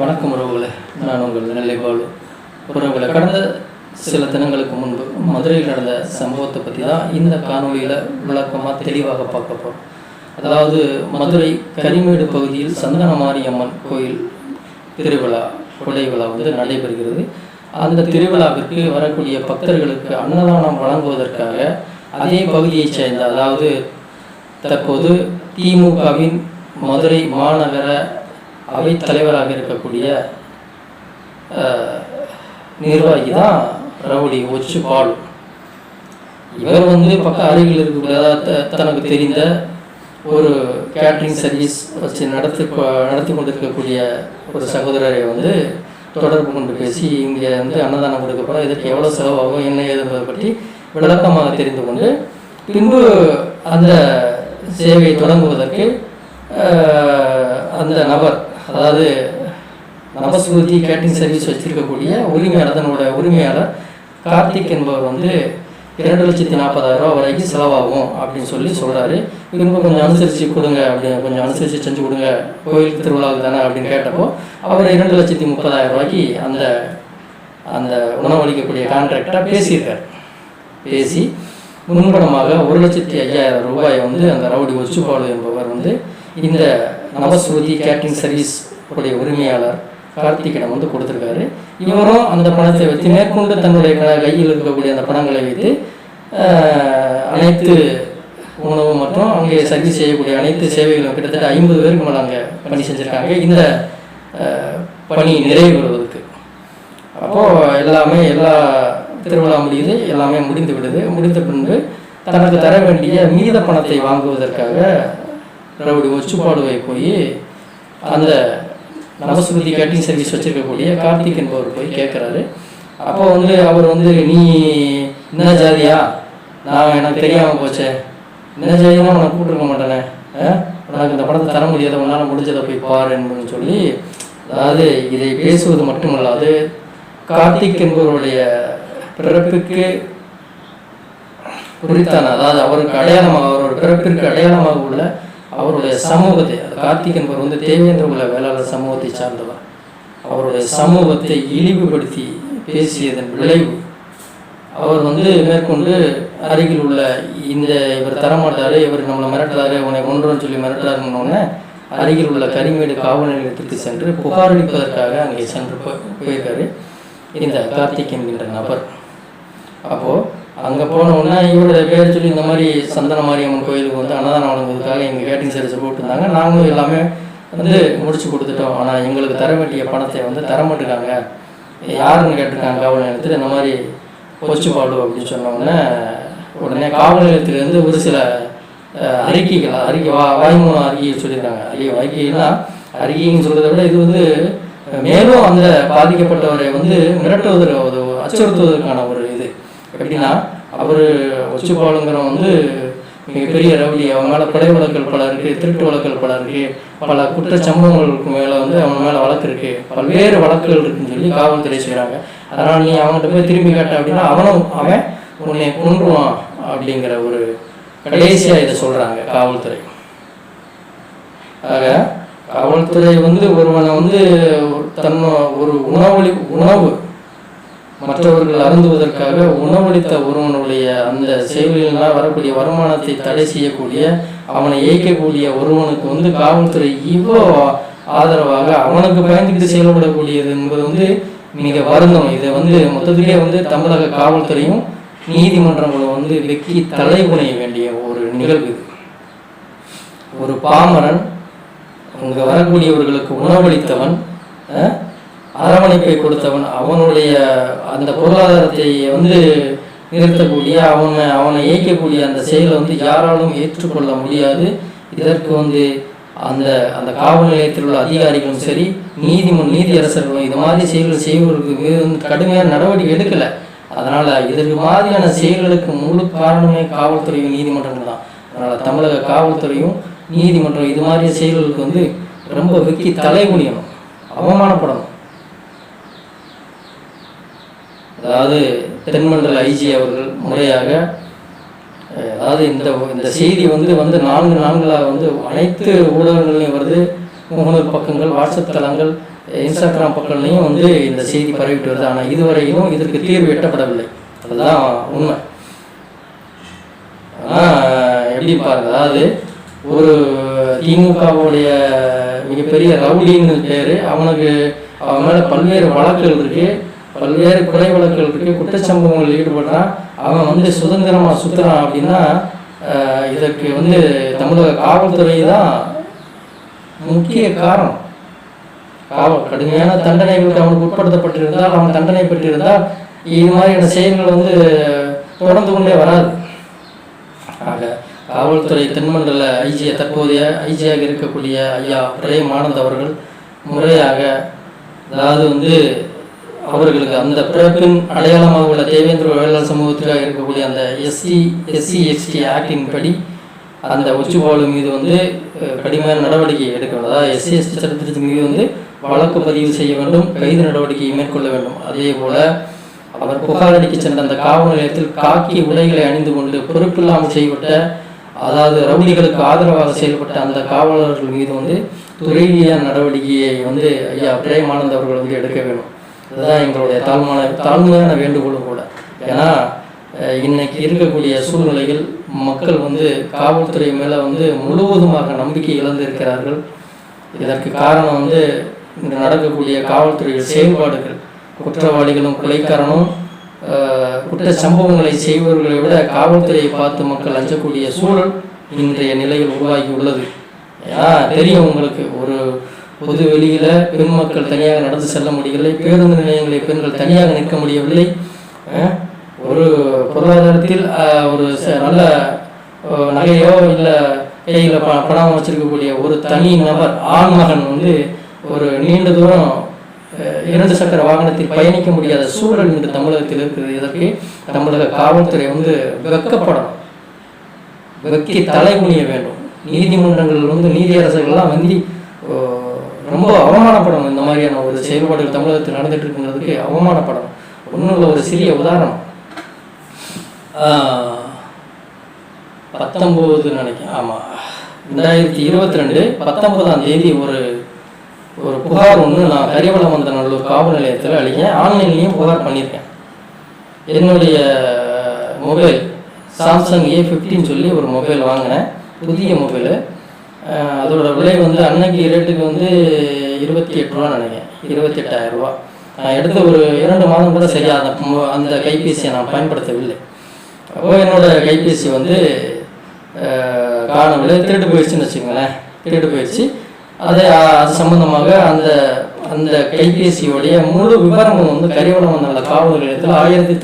வணக்கம் உறவுகளை. நான் உங்கள் நெல்லை பாலு. உறவுகளை கடந்த சில தினங்களுக்கு முன்பு மதுரையில் நடந்த சம்பவத்தை பற்றி தான் இந்த காணொலியில் விளக்கமாக தெளிவாக பார்க்க போகிறோம் அதாவது மதுரை கரிமேடு பகுதியில் சந்தனமாரியம்மன் கோயில் திருவிழா கொடை விழா வந்து நடைபெறுகிறது. அந்த திருவிழாவிற்கு வரக்கூடிய பக்தர்களுக்கு அன்னதானம் வழங்குவதற்காக அதே பகுதியைச் சேர்ந்த அதாவது தற்போது திமுகவின் மதுரை மாநகர அவைத் தலைவராக இருக்கக்கூடிய நிர்வாகி தான் ரவுடி ஒச்சு பாலு. இவர் வந்து பக்கம் அருகில் இருக்கக்கூடிய அதாவது தனக்கு தெரிந்த ஒரு கேட்ரிங் சர்வீஸ் வச்சு நடத்தி நடத்தி கொண்டிருக்கக்கூடிய ஒரு சகோதரரை வந்து தொடர்பு கொண்டு பேசி இங்கே வந்து அன்னதானம் கொடுக்க போகிறோம் இதற்கு எவ்வளோ செலவாகும் என்ன ஏது என்பதை பற்றி விளக்கமாக தெரிந்து கொண்டு பின்பு அந்த சேவையை தொடங்குவதற்கு அந்த நபர் அதாவது நவஸ்ருதி கேட்டரிங் சர்வீஸ் வச்சிருக்கக்கூடிய உரிமையாளர் தன்னோட உரிமையாளர் கார்த்திக் என்பவர் வந்து இரண்டு லட்சத்தி நாற்பதாயிரம் ரூபா வரைக்கும் செலவாகும் அப்படின்னு சொல்லி சொல்கிறாரு இன்னும் கொஞ்சம் அனுசரித்து கொடுங்க அப்படின்னு கொஞ்சம் அனுசரித்து செஞ்சு கொடுங்க. கோயிலுக்கு திருவிழாவுக்கு தானே அப்படின்னு கேட்டப்போ அவர் இரண்டு லட்சத்தி முப்பதாயிரம் ரூபாய்க்கு அந்த அந்த உணவளிக்கக்கூடிய கான்ட்ராக்டாக பேசியிருக்கார். பேசி முன்பணமாக ஒரு லட்சத்தி ஐயாயிரம் ரூபாயை வந்து அந்த ரவுடி ஒச்சுபாலு என்பவர் வந்து இந்த நமஸ்ருதி கேட்ரிங் சர்வீஸ் உடைய உரிமையாளர் கார்த்திகிடம் வந்து கொடுத்துருக்காரு. இவரும் அந்த பணத்தை வைத்து மேற்கொண்டு தன்னுடைய கையில் இருக்கக்கூடிய அந்த பணங்களை வைத்து அனைத்து உணவு மற்றும் அங்கே சர்வீஸ் செய்யக்கூடிய அனைத்து சேவைகளும் கிட்டத்தட்ட ஐம்பது பேருக்கு மேலே அங்கே பணி செஞ்சுருக்காங்க. இந்த பணி நிறைவு பெறுவதற்கு அப்போது எல்லாமே எல்லா திருவிழா முடியுது எல்லாமே முடிந்து விடுது. முடிந்த பின்பு தனக்கு தர வேண்டிய மீத பணத்தை வாங்குவதற்காக அப்படி ஒச்சுப்பாடுவை போய் அந்த நவசுருதி கேட்டிங் சர்வீஸ் வச்சிருக்கக்கூடிய கார்த்திக் என்பவர் போய் கேட்குறாரு அப்போ வந்து அவர் வந்து நீ என்ன ஜாதியா? நான் எனக்கு தெரியாமல் போச்சே. என்ன ஜாதினா உனக்கு கூப்பிட்டுருக்க மாட்டேனே. ஆ? உனக்கு இந்த படத்தை தர முடியாத உன்னால் முடிஞ்சதை போய் பாரு என்பதுன்னு சொல்லி அதாவது இதை பேசுவது மட்டுமல்லாது கார்த்திக் என்பவருடைய பிறப்புக்கு குறித்தான அதாவது அவருக்கு அடையாளமாக அவரோட பிறப்பிற்கு அடையாளமாக உள்ள அவருடைய சமூகத்தை கார்த்திக் என்பவர் வந்து தேவேந்திர உள்ள வேளாளர் சமூகத்தை சார்ந்தவர். அவருடைய சமூகத்தை இழிவுபடுத்தி பேசியதன் விளைவு அவர் வந்து மேற்கொண்டு அருகில் உள்ள இந்த இவர் தரமாட்டாரு இவர் நம்மளை மிரட்டுறாரு உன்னை கொன்றுன்னு சொல்லி மிரட்டுறாருன்னொன்னே அருகில் உள்ள கரிமேடு காவல் நிலையத்திற்கு சென்று புகார் அளிப்பதற்காக அங்கே சென்று போயிருக்காரு இந்த கார்த்திக் என்கின்ற நபர். அப்போது அங்கே போன உடனே இவருடைய பேர் சொல்லி இந்த மாதிரி சந்தன மாரியம்மன் கோயிலுக்கு வந்து அன்னதானம் வழங்குவதற்காக எங்கள் கேட்டிங் சர்வீஸ் போட்டுருந்தாங்க. நாங்களும் எல்லாமே வந்து முடிச்சு கொடுத்துட்டோம். ஆனால் எங்களுக்கு தர வேண்டிய பணத்தை வந்து தர மாட்டேங்காங்க. யாருன்னு கேட்டிருக்காங்க காவல் நிலையத்தில் இந்த மாதிரி கொச்சு பாடு அப்படின்னு சொன்ன உடனே காவல் நிலையத்திலேருந்து ஒரு சில அறிக்கைகள் அறிக்கை வா வாய்மூலம் அறிக்கையை சொல்லியிருக்காங்க. அறிக்கை அறிக்கைன்னா அறிக்கைன்னு சொல்கிறத விட இது வந்து மேலும் அந்த பாதிக்கப்பட்டவரை வந்து மிரட்டுவதற்கு அச்சுறுத்துவதற்கான ஒரு எப்படின்னா அவர் ஒச்சுப்பாளுங்கிறவன் வந்து மிகப்பெரிய ரவுடி. அவன் மேலே கொலை வழக்குகள் பல இருக்குது திருட்டு வழக்குகள் பல இருக்குது பல குற்ற சம்பவங்களுக்கு மேலே வந்து அவன் மேலே வழக்கு இருக்குது பல்வேறு வழக்குகள் இருக்குன்னு சொல்லி காவல்துறை செய்கிறாங்க அதனால் நீ அவன்கிட்ட போய் திரும்பி காட்ட அப்படின்னா அவனும் அவன் உன்னை கொன்றுவான் அப்படிங்கிற ஒரு கடைசியாக இதை சொல்கிறாங்க காவல்துறை. ஆக காவல்துறை வந்து ஒருவனை வந்து தன் ஒரு உணவளி உணவு மற்றவர்கள் அருந்துவதற்காக உணவளித்த ஒருவனுடைய அந்த செயல்களினால் வரக்கூடிய வருமானத்தை தடை செய்யக்கூடிய அவனை இயக்கக்கூடிய ஒருவனுக்கு வந்து காவல்துறை இவ்வளோ ஆதரவாக அவனுக்கு பயந்துக்கிட்டு செயல்படக்கூடியது என்பது வந்து மிக வருந்தம். இதை வந்து மொத்தத்திலே வந்து தமிழக காவல்துறையும் நீதிமன்றங்களும் வந்து வெக்கி தலை குனைய வேண்டிய ஒரு நிகழ்வு ஒரு பாமரன் அங்கே வரக்கூடியவர்களுக்கு உணவளித்தவன் அரவணைப்பை கொடுத்தவன் அவனுடைய அந்த பொருளாதாரத்தை வந்து நிறுத்தக்கூடிய அவனை அவனை இயக்கக்கூடிய அந்த செயலை வந்து யாராலும் ஏற்றுக்கொள்ள முடியாது. இதற்கு வந்து அந்த அந்த காவல் நிலையத்தில் உள்ள அதிகாரிகளும் சரி நீதிமன்ற நீதியரசர்களும் இது மாதிரி செயல்கள் செய்வதற்கு மீது வந்து கடுமையான நடவடிக்கை எடுக்கலை. அதனால் இதற்கு மாதிரியான செயல்களுக்கு முழு காரணமே காவல்துறையும் நீதிமன்றங்கள் தான். அதனால் தமிழக காவல்துறையும் நீதிமன்றம் இது மாதிரி செயல்களுக்கு வந்து ரொம்ப வெக்கி தலைகுனியணும் அவமானப்படணும். அதாவது தென்மண்டல ஐஜி அவர்கள் முறையாக அதாவது இந்த இந்த செய்தி வந்து வந்து நான்கு நான்களாக வந்து அனைத்து ஊடகங்கள்லையும் வருது. முகநூல் பக்கங்கள் வாட்ஸ்அப் தளங்கள் இன்ஸ்டாகிராம் பக்கங்களையும் வந்து இந்த செய்தி பரவிட்டு வருது. ஆனால் இதுவரையிலும் இதற்கு தீர்வு எட்டப்படவில்லை. அதுதான் உண்மை. ஆனால் எப்படி பாருங்க அதாவது ஒரு திமுகவுடைய மிகப்பெரிய ரவுடின்னு பேர் அவனுக்கு அவன் மேலே பல்வேறு வழக்குகள் இருக்குது பல்வேறு கொலை வழக்குகள் இருக்கு குற்றச்சம்பவங்களில் ஈடுபடுறான் அவன் வந்து சுதந்திரமாக சுற்றுறான் அப்படின்னா இதற்கு வந்து தமிழக காவல்துறை தான் முக்கிய காரணம். காவல் கடுமையான தண்டனைகளுக்கு அவனுக்கு உட்படுத்தப்பட்டிருந்தால் அவன் தண்டனை பெற்றிருந்தால் இது மாதிரியான செயல்கள் வந்து தொடர்ந்து கொண்டே வராது. ஆக காவல்துறை தென்மண்டல ஐஜியை தற்போதைய ஐஜியாக இருக்கக்கூடிய ஐயா பிரேம் ஆனந்த் அவர்கள் முறையாக அதாவது வந்து அவர்களுக்கு அந்த பிறப்பின் அடையாளமாக உள்ள தேவேந்திர வேளாண் சமூகத்துக்காக இருக்கக்கூடிய அந்த எஸ்சி எஸ்சி எஸ்டி ஆக்டின் படி அந்த ஒச்சுபாலு மீது வந்து கடுமையான நடவடிக்கை எடுக்க வேண்டும் அதாவது எஸ்சி எஸ்டி சட்டத்திற்கு மீது வந்து வழக்கு பதிவு செய்ய வேண்டும் கைது நடவடிக்கையை மேற்கொள்ள வேண்டும். அதே போல அவர் புகார் அடிக்க சென்ற அந்த காவல் நிலையத்தில் காக்கி உடைகளை அணிந்து கொண்டு பொறுப்பில்லாமல் செய்யப்பட்ட அதாவது ரவுடிகளுக்கு ஆதரவாக செயல்பட்ட அந்த காவலர்கள் மீது வந்து துறையியான நடவடிக்கையை வந்து ஐயா பிரேமானந்த் அவர்கள் வந்து எடுக்க வேண்டும். இதுதான் எங்களுடைய தாழ்மான தாழ்மையான வேண்டுகோளும் கூட. ஏன்னா இன்னைக்கு இருக்கக்கூடிய சூழ்நிலையில் மக்கள் வந்து காவல்துறை மேலே வந்து முழுவதுமாக நம்பிக்கை இழந்திருக்கிறார்கள். இதற்கு காரணம் வந்து இங்கு நடக்கக்கூடிய காவல்துறை செயல்பாடுகள். குற்றவாளிகளும் கொலைக்காரனும் குற்ற சம்பவங்களை செய்பவர்களை விட காவல்துறையை பார்த்து மக்கள் அஞ்சக்கூடிய சூழல் இன்றைய நிலையில் உருவாகி உள்ளது. ஏன்னா தெரியும் உங்களுக்கு ஒரு பொது வெளியில பெண் மக்கள் தனியாக நடந்து செல்ல முடியவில்லை. பேருந்து நிலையங்களில் பெண்கள் தனியாக நிற்க முடியவில்லை. ஒரு பொருளாதாரத்தில் ஒரு ச- நல்ல நகையோ இல்லை கையில் ப பணம் வச்சிருக்கக்கூடிய ஒரு தனி நபர் ஆண்மகன் வந்து ஒரு நீண்ட தூரம் இரண்டு சக்கர வாகனத்தில் பயணிக்க முடியாத சூழல் இன்று தமிழகத்தில் இருக்கிறது இதற்கு தமிழக காவல்துறை வந்து வெக்கப்படணும். வெக்கி தலைமுனிய வேண்டும். நீதிமன்றங்கள் வந்து நீதியரசர்கள்லாம் வந்து ரொம்ப அவமானப்படணும் இந்த மாதிரியான ஒரு செயல்பாடுகள் தமிழகத்தில் நடந்துட்டு இருக்குங்கிறதுக்கு அவமானப்படணும். ஒன்றும் இல்லை ஒரு சிறிய உதாரணம். பத்தொம்போது நினைக்கிறேன். ஆமாம் ரெண்டாயிரத்தி இருபத்தி ரெண்டு பத்தொன்பதாம் தேதி ஒரு ஒரு புகார் ஒன்று நான் கரிவளமந்தநல்லூர் காவல் நிலையத்தில் அழிக்கேன் ஆன்லைன்லேயும் புகார் பண்ணியிருக்கேன். என்னுடைய மொபைல் சாம்சங் ஏ ஃபிஃப்டின்னு சொல்லி ஒரு மொபைல் வாங்கினேன். புதிய மொபைலு. அதோட விலை வந்து அன்னைக்கு ரேட்டுக்கு வந்து இருபத்தி எட்டு ரூபா நினைக்கிறேன். இருபத்தி எட்டாயிரம் ரூபா. எடுத்து எடுத்த ஒரு இரண்டு மாதம் கூட சரியாக அந்த கைபேசியை நான் பயன்படுத்தவில்லை. அப்போ என்னோட கைபேசி வந்து காணவில்லை. திருட்டு போயிடுச்சுன்னு வச்சுக்கோங்களேன். திருட்டு போயிடுச்சு. அதை அது சம்மந்தமாக அந்த அந்த கைபேசியோடைய முழு விவரமும் வந்து கரிவளம் நல்ல காவல் நிலையத்தில் ஆயிரத்தி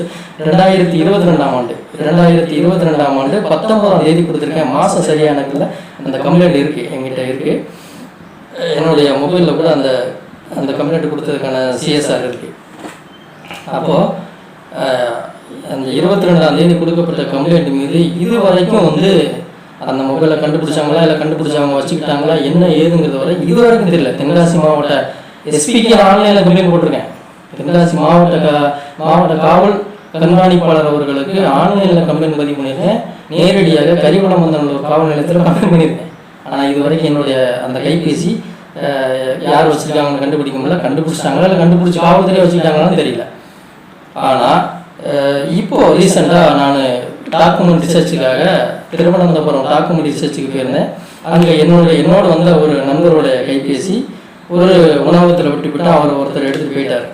ரெண்டாயிரத்தி இருபத்தி ரெண்டாம் ஆண்டு ரெண்டாயிரத்தி இருபத்தி ரெண்டாம் ஆண்டு பத்தொன்பதாம் தேதி கொடுத்துருக்கேன். மாதம் சரியான அந்த கம்ப்ளைண்ட் இருக்குது எங்கிட்ட இருக்குது என்னுடைய மொபைலில் கூட அந்த அந்த கம்ப்ளைண்ட் கொடுத்ததுக்கான சிஎஸ்ஆர் இருக்குது அப்போது அந்த இருபத்தி ரெண்டாம் தேதி கொடுக்கப்பட்ட கம்ப்ளைண்ட் மீது இது வரைக்கும் வந்து அந்த மொபைலை கண்டுபிடிச்சாங்களா இல்லை கண்டுபிடிச்சவங்க வச்சுக்கிட்டாங்களா என்ன ஏதுங்கிறது வரை இது வரைக்கும் தெரியல. தென்காசி மாவட்ட எஸ்பிக்கு ஆன்லைனில் கம்ப்ளைண்ட் போட்டிருக்கேன். தென்காசி மாவட்ட கா மாவட்ட காவல் கண்காணிப்பாளர் அவர்களுக்கு ஆன்லைனில் கம்ப்ளைண்ட் பதிவு பண்ணியிருக்கேன். நேரடியாக கரிவளம் ஒரு காவல் நிலையத்தில் கம்ப்ளைண்ட் பண்ணியிருக்கேன். ஆனால் இது வரைக்கும் என்னுடைய அந்த கைபேசி யார் வச்சுருக்காங்கன்னு கண்டுபிடிக்க முடியல. கண்டுபிடிச்சிட்டாங்களா இல்லை கண்டுபிடிச்சி காவல்துறையை வச்சுக்கிட்டாங்களான்னு தெரியல. ஆனால் இப்போது ரீசெண்டாக நான் டாக்குமெண்ட் ரிசர்ச்சுக்காக திருவனந்தபுரம் டாக்குமெண்ட் ரிசர்ச்சுக்கு போயிருந்தேன். அங்கே என்னோட என்னோட வந்த ஒரு நண்பருடைய கைபேசி ஒரு உணவகத்தில் விட்டுவிட்டு அவர் ஒருத்தர் எடுத்துகிட்டு போயிட்டார்.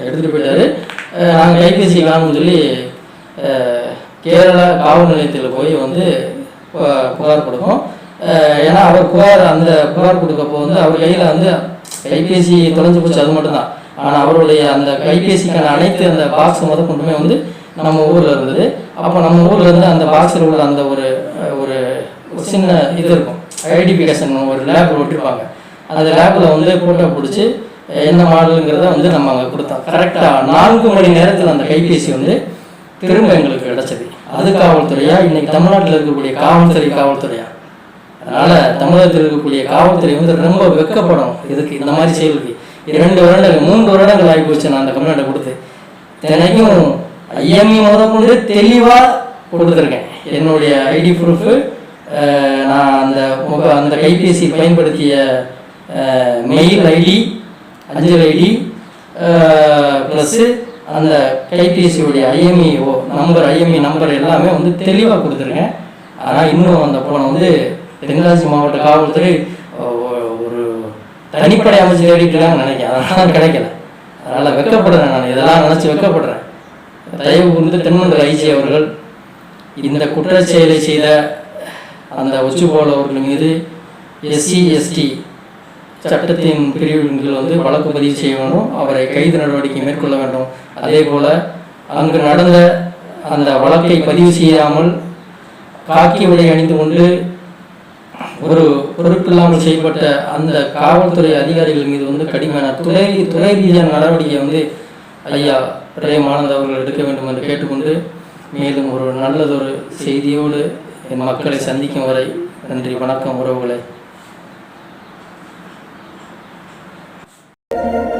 எடுத்துகிட்டு போயிட்டாரு. நாங்கள் நாங்க கைபேசி காணும்னு சொல்லி கேரளா காவல் நிலையத்தில் போய் வந்து புகார் கொடுக்கும் ஏன்னா அவர் புகார் அந்த புகார் கொடுக்கப்போ வந்து அவர் கையில் வந்து கைபேசி தொலைஞ்சு போச்சு. அது மட்டும்தான். ஆனால் அவருடைய அந்த கைபேசிக்கான அனைத்து அந்த பாக்ஸ் முத கொண்டுமே வந்து நம்ம ஊரில் இருந்தது. அப்போ நம்ம ஊரில் இருந்து அந்த பாக்ஸில் உள்ள அந்த ஒரு ஒரு ஒரு சின்ன இது இருக்கும். ஐடென்டிஃபிகேஷன் ஒரு லேப் ஒட்டிருப்பாங்க. அந்த லேபில் வந்து ஃபோட்டோ பிடிச்சி என்ன மாடலுங்கிறத வந்து நம்ம அங்கே கொடுத்தோம். கரெக்டாக நான்கு மணி நேரத்தில் அந்த கைபேசி வந்து திரும்ப எங்களுக்கு கிடச்சது. அது காவல்துறையா? இன்னைக்கு தமிழ்நாட்டில் இருக்கக்கூடிய காவல்துறை காவல்துறையா? அதனால தமிழகத்தில் இருக்கக்கூடிய காவல்துறை வந்து ரொம்ப வெக்கப்படும். இதுக்கு இந்த மாதிரி செயலுக்கு. இரண்டு வருடங்கள் மூன்று வருடங்கள் ஆகி போச்சு நான் அந்த கம்ப்ளைண்ட்டை கொடுத்து. தினைக்கும் ஐஎம்இ முத கொண்டு தெளிவாக கொடுத்துருக்கேன். என்னுடைய ஐடி ப்ரூஃபு நான் அந்த முக அந்த கைபேசி பயன்படுத்திய மெயில் ஐடி அஞ்சல் ஐடி ப்ளஸ்ஸு அந்த கைபேசியுடைய ஐஎம்இஓ நம்பர் ஐஎம்இ நம்பர் எல்லாமே வந்து தெளிவாக கொடுத்துருக்கேன். ஆனால் இன்னும் அந்த போனை வந்து தென்காசி மாவட்ட காவல்துறை ஒரு தனிப்படை அமைச்சு தேடிட்டுலான்னு நினைக்கிறேன். அதெல்லாம் கிடைக்கல. அதனால் வெட்கப்படுறேன் நான். இதெல்லாம் நினச்சி வெக்கப்படுறேன். தயவு கூர்ந்து தென்மண்டல ஐஜி அவர்கள் இந்த குற்றச் செயலை செய்த அந்த ஒச்சுபோல் அவர்கள் மீது எஸ்சி எஸ்டி சட்டத்தின் பிரிவின் கீழ் வந்து வழக்கு பதிவு செய்ய வேண்டும் அவரை கைது நடவடிக்கை மேற்கொள்ள வேண்டும். அதே போல அங்கு நடந்த அந்த வழக்கை பதிவு செய்யாமல் காக்கி உடை அணிந்து கொண்டு ஒரு பொறுப்பில்லாமல் செய்யப்பட்ட அந்த காவல்துறை அதிகாரிகள் மீது வந்து கடுமையான துறை துறை ரீதியான நடவடிக்கை வந்து ஐயா பிரேமானந்த் அவர்கள் எடுக்க வேண்டும் என்று கேட்டுக்கொண்டு மேலும் ஒரு நல்லதொரு செய்தியோடு என் மக்களை சந்திக்கும் வரை நன்றி வணக்கம் உறவுகளை. thank you